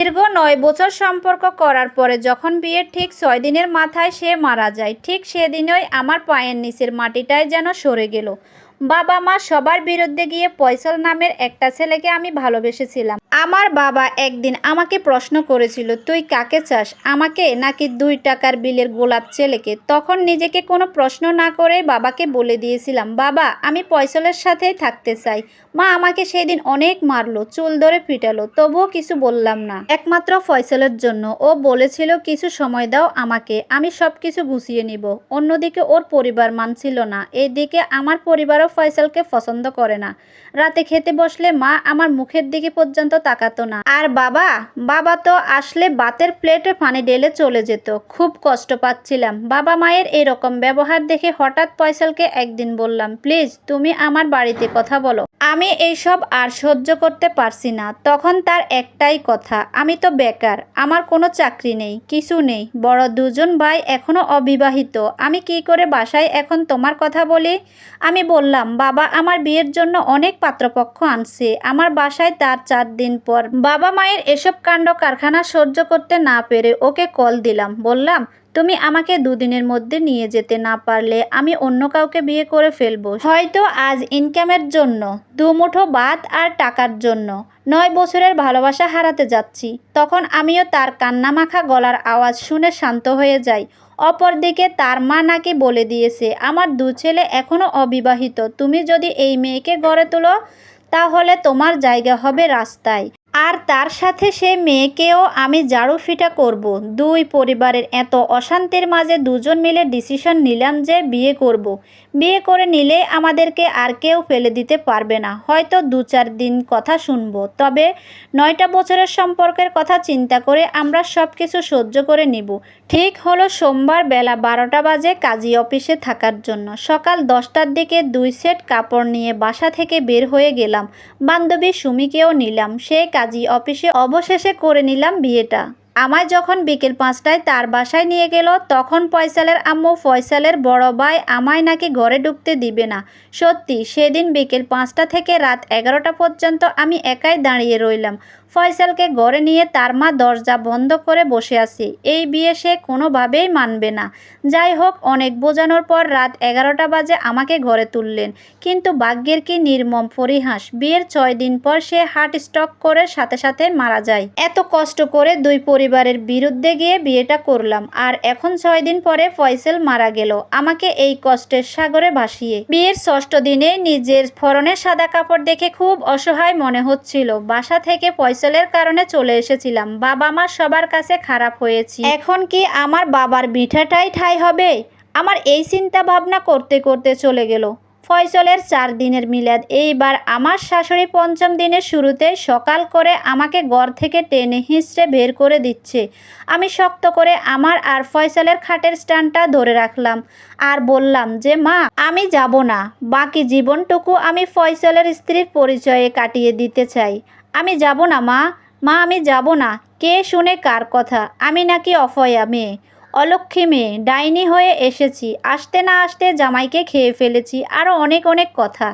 দীর্ঘ নয় বছর সম্পর্ক করার পরে যখন বিয়ের ঠিক ছয় দিনের মাথায় সে মারা যায়, ঠিক সেদিনই আমার পায়ের নিচের মাটিটায় যেন সরে গেল। বাবা মা সবার বিরুদ্ধে গিয়ে পয়সল নামের একটা ছেলেকে আমি ভালোবেসেছিলাম। আমার বাবা একদিন আমাকে প্রশ্ন করেছিল, তুই কাকে চাস? আমাকে নাকি দুই টাকার বিলের গোলাপ ছেলেকে? তখন নিজেকে কোনো প্রশ্ন না করে বাবাকে বলে দিয়েছিলাম, বাবা, আমি পয়সলের সাথেই থাকতে চাই। মা আমাকে সেদিন অনেক মারলো, চুল ধরে পিটালো তবুও কিছু বললাম না। একমাত্র ফয়সলের জন্য। ও বলেছিল, কিছু সময় দাও আমাকে, আমি সব কিছু গুছিয়ে নিব। অন্যদিকে ওর পরিবার মানছিল না। এইদিকে আমার পরিবারও ফয়সলকে পছন্দ করে না। রাতে খেতে বসলে মা আমার মুখের দিকে পর্যন্ত তাকাতো না। আর বাবা বাবা তো আসলে বাতের প্লেটে পানি ঢেলে চলে যেত। খুব কষ্ট পাচ্ছিলাম। বাবা মায়ের এরকম ব্যবহার দেখে হঠাৎ ফয়সালকে একদিন বললাম, প্লিজ, তুমি আমার বাড়িতে কথা বলো। আমি এইসব আর সহ্য করতে পারছি না। তখন তার একটাই কথা, আমি তো বেকার, আমার কোনো চাকরি নেই, কিছু নেই। বড় দুজন ভাই এখনও অবিবাহিত। আমি কি করে বাসায় এখন তোমার কথা বলি? আমি বললাম, বাবা আমার বিয়ের জন্য অনেক পাত্রপক্ষ আনছে। আমার বাসায় তার চার দিন পর বাবা মায়ের এসব কাণ্ড কারখানা সহ্য করতে না পেরে ওকে কল দিলাম। বললাম তুমি আমাকে দুদিনের মধ্যে নিয়ে যেতে না পারলে আমি অন্য কাউকে বিয়ে করে ফেলব। হয়তো আজ ইনকামের জন্য, দুমুঠো ভাত আর টাকার জন্য। নয় বছরের ভালোবাসা হারাতে যাচ্ছি। তখন আমিও তার কান্নামাখা গলার আওয়াজ শুনে শান্ত হয়ে যাই। অপরদিকে তার মা নাকি বলে দিয়েছে, আমার দু ছেলে এখনও অবিবাহিত। তুমি যদি এই মেয়েকে গড়ে তোলো, তাহলে তোমার জায়গা হবে রাস্তায়। আর তার সাথে সে মেয়েকেও আমি জাড়ু ফিটা করব। দুই পরিবারের এত অশান্তির মাঝে দুজন মিলে ডিসিশন নিলাম যে বিয়ে করব। বিয়ে করে নিলে আমাদেরকে আর কেউ ফেলে দিতে পারবে না। হয়তো দু চার দিন কথা শুনব। তবে নয়টা বছরের সম্পর্কের কথা চিন্তা করে আমরা সব কিছু সহ্য করে নিব। ঠিক হলো সোমবার বেলা বারোটা বাজে কাজী অফিসে থাকার জন্য। সকাল দশটার দিকে দুই সেট কাপড় নিয়ে বাসা থেকে বের হয়ে গেলাম। বান্ধবী সুমিকেও নিলাম। সে কাজী অফিসে অবশেষে করে নিলাম বিয়েটা। আমায় যখন বিকেল পাঁচটায় তার বাসায় নিয়ে গেল, তখন ফয়সালের আম্মু ফয়সালের বড় ভাই আমায় নাকি ঘরে ঢুকতে দিবে না। সত্যি, সেদিন বিকেল পাঁচটা থেকে রাত এগারোটা পর্যন্ত আমি একাই দাঁড়িয়ে রইলাম। ফয়সালকে ঘরে নিয়ে তার মা দরজা বন্ধ করে বসে আছি। এই বিয়ে সে কোনোভাবেই মানবে না। যাই হোক, অনেক বোঝানোর পর রাত এগারোটা বাজে আমাকে ঘরে তুললেন। কিন্তু ভাগ্যের কি নির্মম পরিহাস, বিয়ের ছয় দিন পর সে হার্ট স্ট্রোক করে সাথে সাথে মারা যায়। এত কষ্ট করে দুই পরিবারের বিরুদ্ধে গিয়ে বিয়েটা করলাম। আর এখন ছয় দিন পরে ফয়সেল মারা গেল। আমাকে এই কষ্টের সাগরে ভাসিয়ে। বিয়ের ষষ্ঠ দিনে নিজের ফরনের সাদা কাপড় দেখে খুব অসহায় মনে হচ্ছিল। বাসা থেকে ফয়সলের কারণে চলে এসেছিলাম। বাবা মা সবার কাছে খারাপ হয়েছি। এখন কি আমার বাবার বিঠাটাই ঠাই হবে? আমার এই চিন্তা ভাবনা করতে করতে চলে গেল। ফয়সলের চার দিনের মিলাদ। এইবার আমার শাশুড়ি পঞ্চম দিনের শুরুতে সকাল করে আমাকে ঘর থেকে টেনে হিঁচড়ে বের করে দিচ্ছে। আমি শক্ত করে আমার আর ফয়সলের খাটের স্ট্যান্ডটা ধরে রাখলাম আর বললাম যে, মা, আমি যাব না। বাকি জীবনটুকু আমি ফয়সলের স্ত্রীর পরিচয়ে কাটিয়ে দিতে চাই। আমি যাব না, মা। মা, আমি যাব না। কে শুনে কার কথা? আমি নাকি অফয়া মেয়ে। অলক্ষী মেয়ে, ডাইনি হয়ে এসেছি। আসতে না আসতে জামাইকে খেয়ে ফেলেছি। আরও অনেক অনেক কথা।